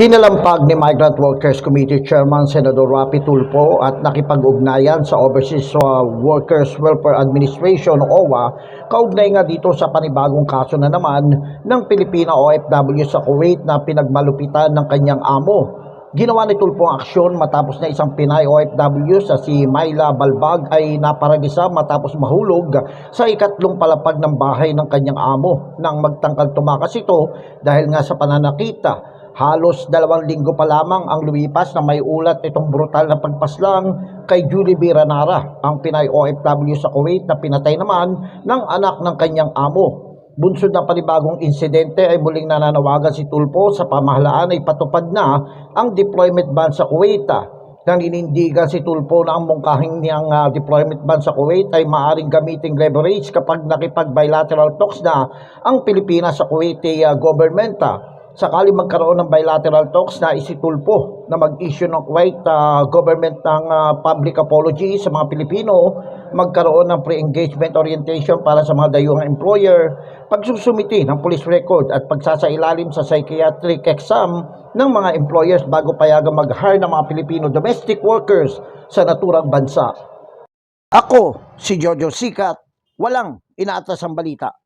Kinalampag ni Migrant Workers Committee Chairman Senador Rapi Tulfo at nakipag-ugnayan sa Overseas uh, Workers Welfare Administration o OWA kaugnay nga dito sa panibagong kaso na naman ng Pilipina OFW sa Kuwait na pinagmalupitan ng kanyang amo. Ginawa ni Tulfo ang aksyon matapos na isang Pinay OFW sa si Myla Balbag ay naparagisa matapos mahulog sa ikatlong palapag ng bahay ng kanyang amo nang magtangkal tumakas ito dahil nga sa pananakita Halos dalawang linggo pa lamang ang lumipas na may ulat itong brutal na pagpaslang kay Julie Biranara, ang Pinay OFW sa Kuwait na pinatay naman ng anak ng kanyang amo. Bunsod ng panibagong insidente ay muling nananawagan si Tulpo sa pamahalaan ay patupad na ang deployment ban sa Kuwait. Nang inindigan si Tulpo na ang mungkahing niyang ah, deployment ban sa Kuwait ay maaaring gamiting leverage kapag nakipag-bilateral talks na ang Pilipinas sa Kuwaiti ah, government. ah. Sakali magkaroon ng bilateral talks na isitulpo na mag-issue ng Kuwait ah, government ng ah, public apology sa mga Pilipino, magkaroon ng pre-engagement orientation para sa mga dayuhang employer, pagsusumiti ng police record at pagsasailalim sa psychiatric exam ng mga employers bago payagang mag-hire ng mga Pilipino domestic workers sa naturang bansa. Ako, si Jojo Sikat, walang inaatas ang balita.